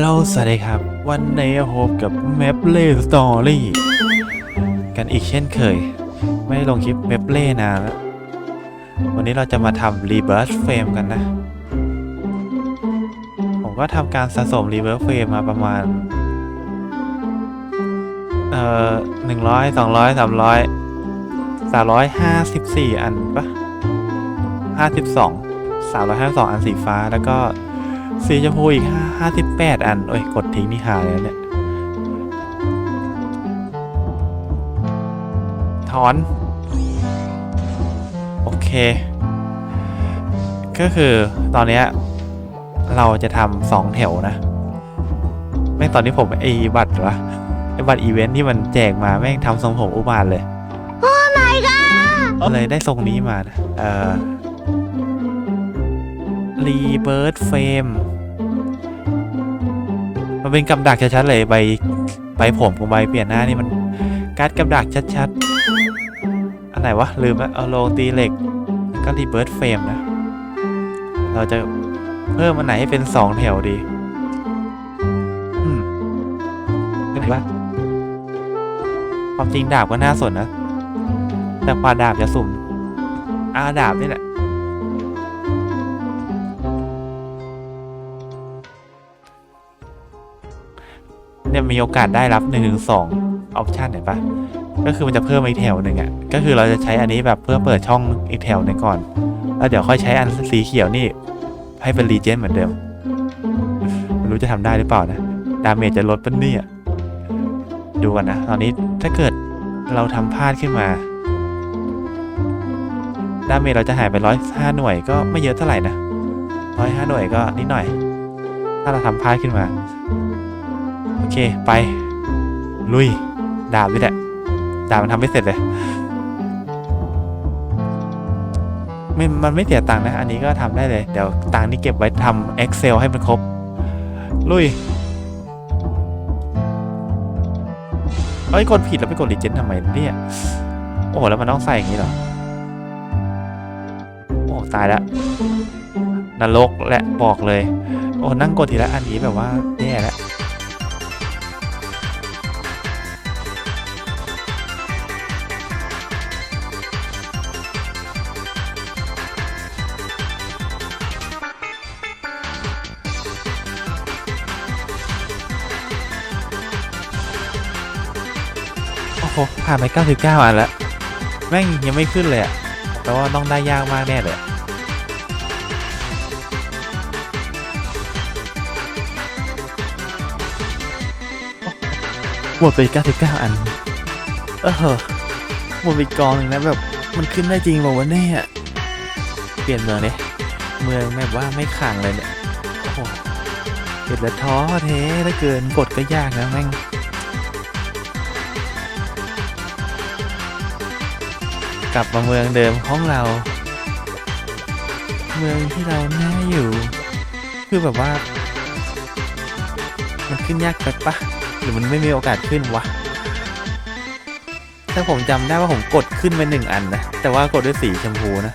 ฮัลโหลสวัสดีครับ วันนี้พบกับ m a p l e Story กันอีกเช่นเคย ไม่ได้ลงคลิป m a p l e นานแล้ว วันนี้เราจะมาทำ Reverse Frame กันนะ ผมก็ทำการสะสม Reverse Frame มาประมาณ เอ่อหนึ่งร้อยสองร้อยสามร้อยสามร้อยห้าสิบสี่อันปะห้าสิบสองสามร้อยห้าสิบสองอันสีฟ้าแล้วก็ สีชมพูอีกห้าห้าสิบแปดอัน โอ้ย กดทิ้งนี่หายแล้วเนี่ย ถอน โอเค ก็คือตอนเนี้ยเราจะทำสองแถวนะ แม่งตอนนี้ผมไอ้บัตรวะไอ้บัตรอีเวนท์ที่มันแจกมาแม่งทำทรงผมอุบาทเลยโอ้ my god เลยได้ทรงนี้มานะเอ่อรีเบิร์ดเฟม มันเป็นกำดักชัดๆเลยใบใบผมกับใบเปลี่ยนหน้านี่มันการ์ดกำดักชัดๆ อันไหนวะลืมแล้วเอาลงตีเหล็กก็รีเบิร์ดเฟรมนะ เราจะเพิ่มอันไหนให้เป็นสองแถวดี อืมก็ถือว่าความจริงดาบก็น่าสนนะ แต่กว่าดาบจะสุ่มอาดาบนี่แหละ เนี่ยมีโอกาสได้รับ1นถึงสองออปชันเห็นปะก็คือมันจะเพิ่มอีกแถวหนึ่งอะก็คือเราจะใช้อันนี้แบบเพื่อเปิดช่องอีกแถวหนึ่งก่อน แล้วเดี๋ยวค่อยใช้อันสีเขียวนี่ ให้เป็นรีเจนเหมือนเดิมไม่รู้จะทำได้หรือเปล่านะดาเมจจะลดปะเนี่ยดูกันนะตอนนี้ถ้าเกิดเราทำพลาดขึ้นมาดาเมจเราจะหายไปร้อยห้าหน่วยก็ไม่เยอะเท่าไหร่นะร้อยห้าหน่วยก็นิดหน่อย ถ้าเราทำพลาดขึ้นมา โอเคไป ลุย ดาบนี่แหละ ดาบมันทำไม่เสร็จเลยไม่มันไม่เสียตังค์นะ อันนี้ก็ทำได้เลย เดี๋ยวตังค์นี่เก็บไว้ทำ Excel ให้มันครบ ลุยเอ้ยกดผิดแล้วไปกดรีเจนทำไมเนี่ย โอ้โหแล้วมันต้องใส่อย่างนี้เหรอ โอ้ตายแล้วนรกแหละบอกเลย โอ้นั่งกดทีละอันนี้แบบว่าแย่แล้ว โอ้โหผ่านไป 99 อันแล้วแม่งยังไม่ขึ้นเลยอะแต่ว่าต้องได้ยากมากแน่เลยอะหมดไป 99 อัน เออหมดไปกองหนึงนะแบบมันขึ้นได้จริงบอกว่าวะเนี่ยเปลี่ยนเมืองเนี่ยเมืองแบบว่าไม่ขังเลยเนี่ยโอ้โหเห็นแล้วท้อเท้เหลือเกินกดก็ยากนะแม่ง กลับมาเมืองเดิมของเรา เมืองที่เราน่าอยู่ คือแบบว่า มันขึ้นยากไปปะหรือมันไม่มีโอกาสขึ้นวะแต่ผมจำได้ว่าผมกดขึ้นไปหนึ่งอันนะแต่ว่ากดด้วยสีชมพูนะ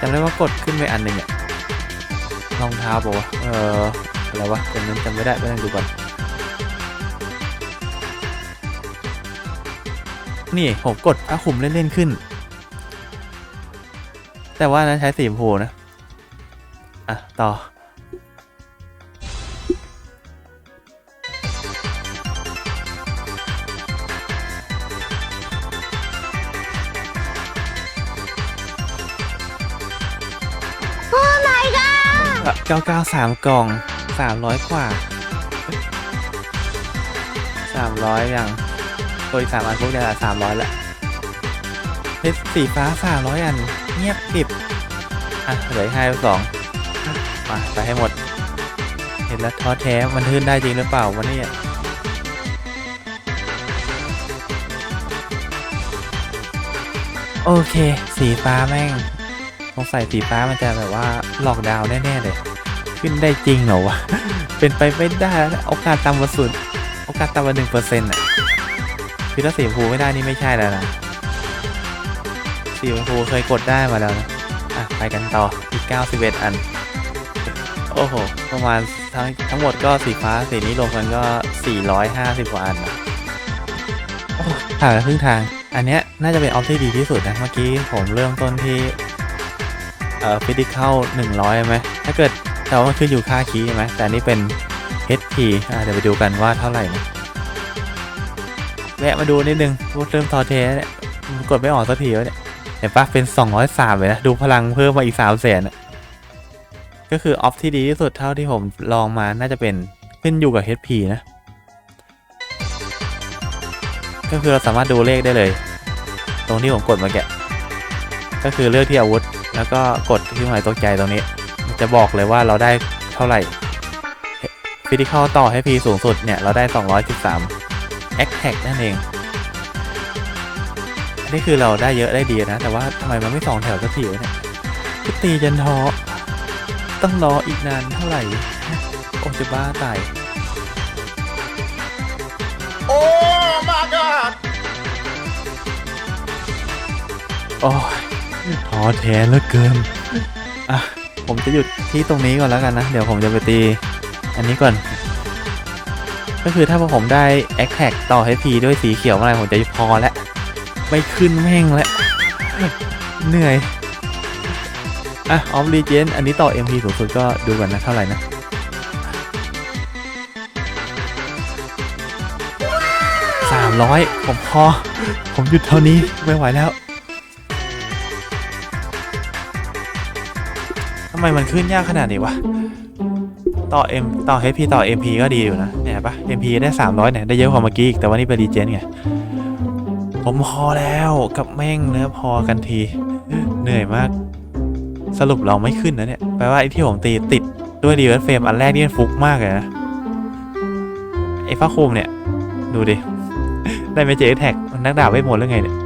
จำได้ว่ากดขึ้นไปอันหนึ่งอะรองเท้าบอกว่าเอออะไรวะจำนั้นจำไม่ได้ไม่ต้องดูก่อน นี่ ผมกดผ้าคลุมเล่น ๆ ขึ้น แต่ว่านะใช้สีชมพูนะ อะ ต่อโอ้ my god เก้าเก้าสามกล่องสามร้อยกว่าสามร้อยยัง ตัวอีกสามอันพวกเนี้สามร้อยละเพชรสีฟ้าสามร้อยอัน เงียบกริบอะเหลือห้าสองมาไปให้หมด เห็นแล้วท้อแท้มันขึ้นได้จริงหรือเปล่าวันนี้โอเค สีฟ้าแม่งสงสัยสีฟ้ามันจะแบบว่าหลอกดาวแน่ๆเลย ขึ้นได้จริงเหรอวะ เป็นไปไม่ได้โอกาสต่ำกว่าสุดโอกาสต่ำกว่าหนึ่งเปอร์เซ็นต์อะ คือถ้าสีชมพูไม่ได้นี่ไม่ใช่แล้วนะสีชมพูเคยกดได้มาแล้วนะอะไปกันต่ออีก91 อัน โอ้โห ประมาณทั้งทั้งหมดก็สีฟ้าสีนี้รวมกันก็ 450 กว่าอันนะโอ้ผ่านไปครึ่งทาง อันเนี้ยน่าจะเป็นออฟที่ดีที่สุดนะ เมื่อกี้ผมเริ่มต้นที่ เอ่อฟิสิกเข้า100ไหม ถ้าเกิดแต่ว่ามันขึ้นอยู่ค่าคีย์ใช่ไหม แต่นนี้เป็น HP อ่าเดี๋ยวไปดูกันว่าเท่าไหร่นะ แวะมาดูนิดนึงพูดเริ่มทอเทแล้วเนี่ยกดไม่ออกสักทีวะเนี่ยเห็นปะเป็น 203เลยนะ ดูพลังเพิ่มมาอีก 3 0 0แสนก็คือออฟที่ดีที่สุดเท่าที่ผมลองมาน่าจะเป็นขึ้นอยู่กับ HP นะ ก็คือเราสามารถดูเลขได้เลย ตรงที่ผมกดมื่อกี้ก็คือเลือกที่อาวุธ แล้วก็กดที่หมายตกใจตรงนี้ จะบอกเลยว่าเราได้เท่าไหร่ฟิสิกอลต่อ HP สูงสุดเนี่ย เราได้ 213 Act Tag นั่นเองอันนี้คือเราได้เยอะได้ดีนะ แต่ว่าทำไมมันไม่สองแถวสักทีวะเนี่ยก็ตีจนท้อต้องรออีกนานเท่าไหร่โอ้จะบ้าตาย Oh my god! โอ้ยท้อแท้เหลือเกินอะผมจะหยุดที่ตรงนี้ก่อนแล้วกันนะ เดี๋ยวผมจะไปตี อันนี้ก่อน ก็คือถ้าพอผมได้ a c t a g ต่อให้พีด้วยสีเขียวเมื่อไรผมจะพอแล้ว ไม่ขึ้นแม่งแล้ว เหนื่อย อะออฟรีเจนอันนี้ต่อ MP สูงสุดก็ดูกันนะเท่าไหร่นะสามร้อยผมพอ ผมหยุดเท่านี้ไม่ไหวแล้วทำไมมันขึ้นยากขนาดนี้วะ ต่อ M ต่อ HP ต่อ MP ก็ดีอยู่นะเนี่ยเห็นปะ MP ได้ 300เนี่ยได้เยอะกว่าเมื่อกี้อีกแต่ว่านี่เป็นรีเจนไงผมพอแล้วกับแม่งเนื้อพอกันที เหนื่อยมาก สรุปเราไม่ขึ้นนะเนี่ยแปลว่าไอ้ที่ผมตีติดด้วยดีเวอร์เฟรมอันแรกนี่มันฟุกมากเลยนะไอ้ฟ้าคุมเนี่ย ดูดิ ได้เมจิกแท็กนักดาบเวทมนต์หรือไงเนี่ย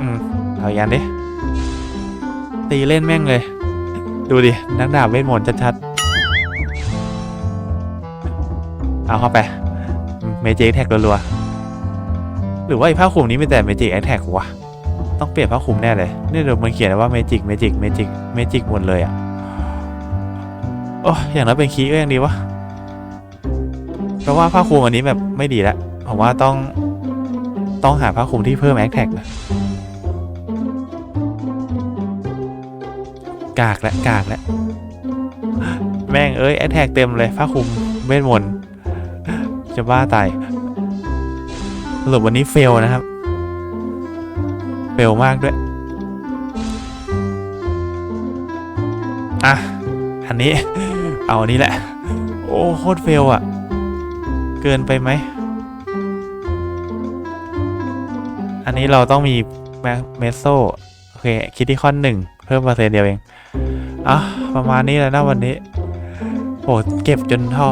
อืมเอายันดิ ตีเล่นแม่งเลย ดูดิ นักดาบเวทมนต์ชัดๆ เอาเข้าไป เมจิกแท็กรัวๆ หรือว่าไอ้ผ้าคลุมนี้มีแต่เมจิกแอท็กวะ ต้องเปลี่ยนผ้าคลุมแน่เลย นี่เดี๋ยวมันเขียนว่าเมจิกเมจิกเมจิกเมจิกหมดเลยอะ่ะ โอ้ยอย่างนั้นเป็นคีย์ก็ยังดีวะเพราะว่าผ้าคลุมอันนี้แบบไม่ดีแล้วผมว่าต้องต้องหาผ้าคลุมที่เพิ่มแอคแท็กนะ กากและกากและแม่งเอ้ยแอคแท็กเต็มเลยผ้าคลุมเวทมนต์จะบ้าตายสรุปวันนี้เฟลนะครับ เฟลมากด้วย อะ อันนี้ เอาอันนี้แหละ โอ้โคตรเฟลอะ เกินไปไหม อันนี้เราต้องมีเมโซ เคคิดที่ข้อหนึ่งเพิ่มเปอร์เซ็นต์เดียวเองอะประมาณนี้แล้วนะวันนี้โหเก็บจนท้อ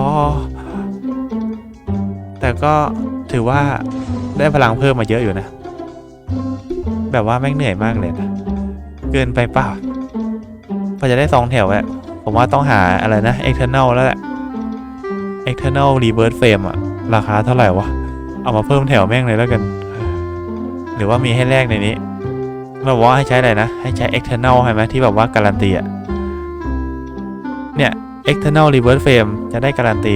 แต่ก็ถือว่าได้พลังเพิ่มมาเยอะอยู่นะ แบบว่าแม่งเหนื่อยมากเลยนะเกินไปเปล่าพอจะได้สองแถวอะผมว่าต้องหาอะไรนะ external แล้วแหละ external rebirth frame อะราคาเท่าไหร่วะ เอามาเพิ่มแถวแม่งเลยแล้วกัน หรือว่ามีให้แลกในนี้ เราบอกว่าให้ใช้อะไรนะ ให้ใช้ external ใช่ไหมที่แบบว่าการันตีอะเนี่ย external rebirth frame จะได้การันตี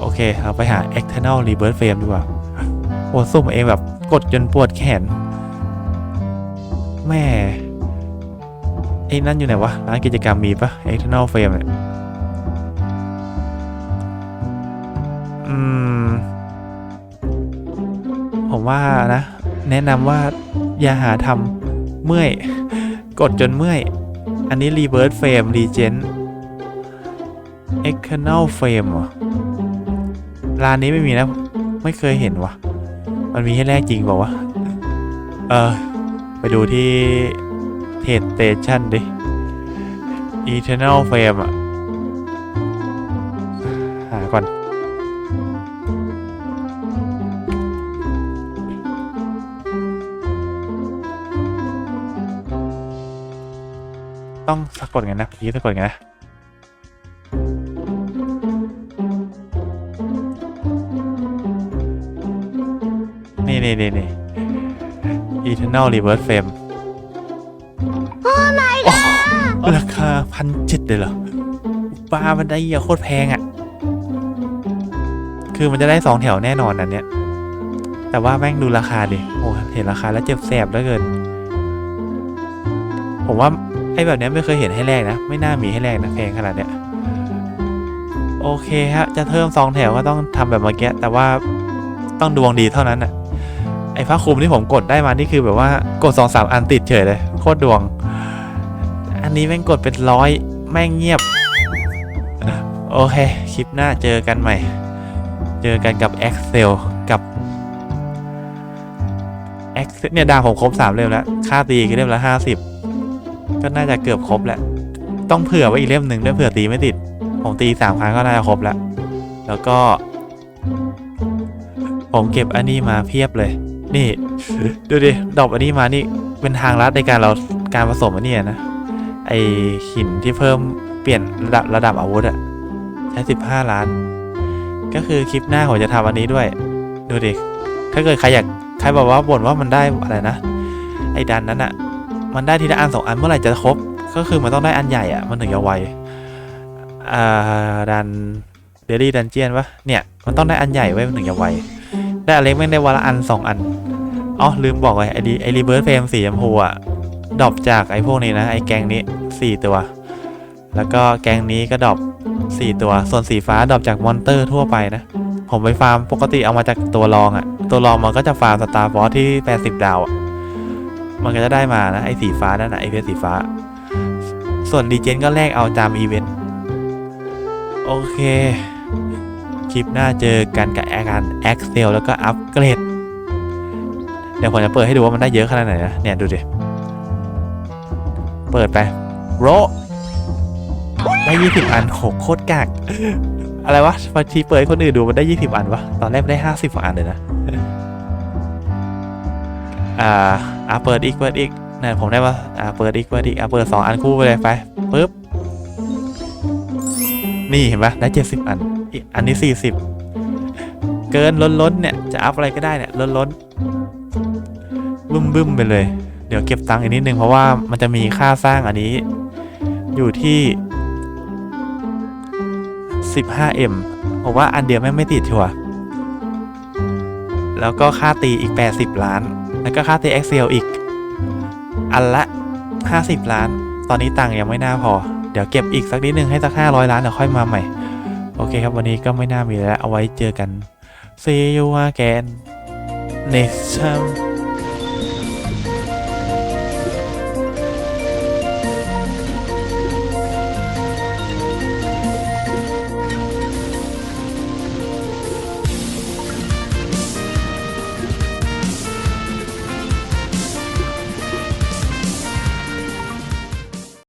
โอเค เราไปหา external rebirth frame ดีกว่าโอ้สุ่มเองแบบกดจนปวดแขน แม่ไอ้นั่นอยู่ไหนวะ ร้านกิจกรรมมีปะ external frame เนี่ยอืม ผมว่านะ แนะนำว่า อย่าหาทำเมื่อย กดจนเมื่อย อันนี้ reverse frame regen external frame เหรอร้านนี้ไม่มีนะ ไม่เคยเห็นวะมันมีให้แลกจริงเปล่าวะเออ ไปดูที่เทรดสเตชันดิ eternal frame อะ ต้องสะกดไงนะพี่สะกดไงนะนี่นี่นี่นี่ eternal reverse frame ราคาพันเจ็ดเลยเหรอปลามันได้เหี้ยโคตรแพงอะ่ะ คือมันจะได้สองแถวแน่นอนอันเนี้ย แต่ว่าแม่งดูราคาดิ โอ้เห็นราคาแล้วเจ็บแสบเหลือเกิน ผมว่าไอ้แบบนี้ไม่เคยเห็นให้แรกนะ ไม่น่ามีให้แรกนะแพงขนาดเนี้ยโอเคฮะจะเพิ่มสองแถวก็ต้องทำแบบเมื่อกี้แต่ว่าต้องดวงดีเท่านั้นอะไอ้ผ้าคลุมที่ผมกดได้มานี่คือแบบว่ากดสองสามอันติดเฉยเลยโคตรดวง อันนี้แม่งกดเป็นร้อยแม่งเงียบ โอเค คลิปหน้าเจอกันใหม่ เจอกันกับ Excel กับ Excel เนี่ยดาวผมครบสามเล่มแล้ว ค่าตีก็เล่มละห้าสิบ ก็น่าจะเกือบครบแหละ ต้องเผื่อไว้อีกเล่มหนึ่งด้วยเผื่อตีไม่ติด ผมตีสามครั้งก็น่าจะครบแล้ว แล้วก็ ผมเก็บอันนี้มาเพียบเลย นี่ ดูดิ ดอกอันนี้มานี่ เป็นทางลัดในการเราการผสมอันนี้นะ ไอหินที่เพิ่มเปลี่ยนระดับระดับอาวุธอะใช้สิบห้าล้าน ก็คือคลิปหน้าผมจะทำอันนี้ด้วย ดูดิ ถ้าเกิดใครอยากใครบอกว่าบ่นว่ามันได้อะไรนะ ไอ้ดันนั้นอะ มันได้ทีละอันสองอันเมื่อไหร่จะครบ ก็คือมันต้องได้อันใหญ่อะมันถึงจะไวอ่าดันเดลี่ดันเจียนปะเนี่ยมันต้องได้อันใหญ่ไว้มันถึงจะไวได้อเล็กไม่งได้วันละอันสองอันอ๋อลืมบอกเลยไอ้ไอ้รีเบิร์ f เฟรมสีชมพูอะดรอปจากไอ้พวกนี้นะไอ้แกงนี้สี่ตัว แล้วก็แกงนี้ก็ดรอปสี่ตัว ส่วนสีฟ้าดรอปจากมอนเตอร์ทั่วไปนะผมไปฟาร์มปกติเอามาจากตัวรองอะตัวรองมันก็จะฟาร์มสตาร์ฟอสที่ 80 ดาวอะ มันก็จะได้มานะไอ้สีฟ้านั่นนะไอ้เพชรสีฟ้า ส่วนดีเจนก็แลกเอาตามอีเวนต์โอเค คลิปหน้าเจอกันกับอาการ Excel แล้วก็อัปเกรด เดี๋ยวผมจะเปิดให้ดูว่ามันได้เยอะขนาดไหนนะ เนี่ยดูดิ เปิดไปโรได้20อันโหโคตรกาก อะไรวะบางทีเปิดให้คนอื่นดูมันได้20อันวะ ตอนแรกมันได้50กว่าอันเลยนะ อ่าอ่าเปิดอีกเปิดอีกนั่นผมได้ว่าอ่าเปิดอีกเปิดอีกอ่าเปิด2อันคู่ไปเลยไปปึ๊บนี่เห็นปะได้70อันอีกอันนี้40เกินล้นล้นเนี่ยจะอัพอะไรก็ได้เนี่ยล้นล้นบึ้มบึ้มไปเลย เดี๋ยวเก็บตังค์อีกนิดนึงเพราะว่ามันจะมีค่าสร้างอันนี้ อยู่ที่ 15m ผมว่าอันเดียวแม่งไม่ติดชัวแล้วก็ค่าตีอีก80ล้าน แล้วก็ค่า TXL อีก อันละ 50 ล้าน ตอนนี้ตังค์ยังไม่น่าพอ เดี๋ยวเก็บอีกสักนิดนึงให้สัก 500 ล้านเดี๋ยวค่อยมาใหม่ โอเคครับวันนี้ก็ไม่น่ามีแล้ว เอาไว้เจอกัน See you again next time